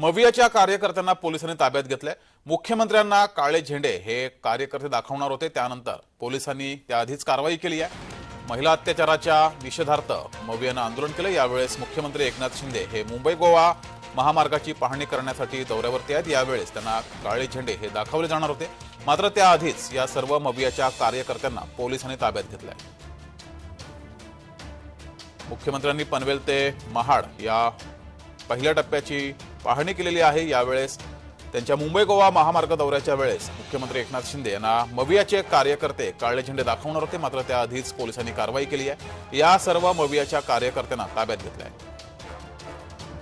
मवियाच्या कार्यकर्त्यांना पोलिसांनी ताब्यात घेतलंय. मुख्यमंत्र्यांना काळे झेंडे हे कार्यकर्ते दाखवणार होते. त्यानंतर पोलिसांनी त्याआधीच कारवाई केली आहे. महिला अत्याचाराच्या निषेधार्थ मवियानं आंदोलन केलं. यावेळेस मुख्यमंत्री एकनाथ शिंदे हे मुंबई गोवा महामार्गाची पाहणी करण्यासाठी दौऱ्यावरती आहेत. यावेळेस त्यांना काळे झेंडे हे दाखवले जाणार होते. मात्र त्याआधीच या सर्व मवियाच्या कार्यकर्त्यांना पोलिसांनी ताब्यात घेतलंय. मुख्यमंत्र्यांनी पनवेल ते महाड या पहिल्या टप्प्याची पाहणी केलेली आहे यावेळेस. त्यांच्या मुंबई गोवा महामार्ग दौऱ्याच्या वेळेस मुख्यमंत्री एकनाथ शिंदे यांना मवियाचे कार्यकर्ते काळे झेंडे दाखवणार होते मात्र त्याआधीच पोलिसांनी कारवाई केली आहे. या सर्व मवियाच्या कार्यकर्त्यांना ताब्यात घेतलं आहे.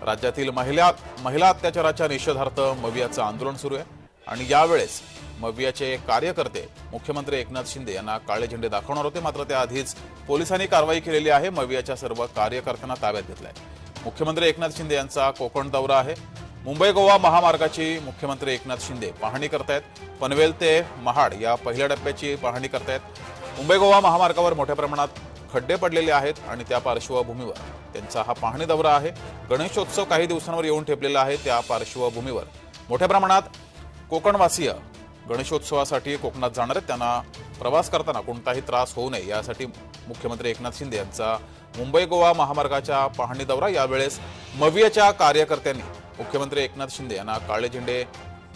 राज्यातील महिला महिला अत्याचाराच्या निषेधार्थ मवियाचं आंदोलन सुरू आहे आणि यावेळेस मवियाचे कार्यकर्ते मुख्यमंत्री एकनाथ शिंदे यांना काळे झेंडे दाखवणार होते मात्र त्याआधीच पोलिसांनी कारवाई केलेली आहे. मवियाच्या सर्व कार्यकर्त्यांना ताब्यात घेतलंय मुख्यमंत्री एकनाथ शिंदे यांचा कोकण दौरा आहे. मुंबई गोवा महामार्गाची मुख्यमंत्री एकनाथ शिंदे पाहणी करतायत. पनवेल ते महाड या पहिल्या टप्प्याची पाहणी करतायत. मुंबई गोवा महामार्गावर मोठ्या प्रमाणात खड्डे पडलेले आहेत आणि त्या पार्श्वभूमीवर त्यांचा हा पाहणी दौरा आहे. गणेशोत्सव काही दिवसांवर येऊन ठेपलेला आहे त्या पार्श्वभूमीवर. मोठ्या प्रमाणात कोकणवासीय गणेशोत्सवासाठी कोकणात जाणार आहेत. त्यांना प्रवास करताना कोणताही त्रास होऊ नये यासाठी मुख्यमंत्री एकनाथ शिंदे यांचा मुंबई गोवा महामार्गाच्या पाहणी दौरा यावेळेस मवियाच्या कार्यकर्त्यांनी मुख्यमंत्री एकनाथ शिंदे यांना काळे झेंडे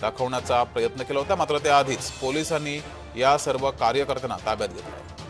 दाखवण्याचा प्रयत्न केला होता. मात्र त्याआधीच पोलिसांनी या सर्व कार्यकर्त्यांना ताब्यात घेतलं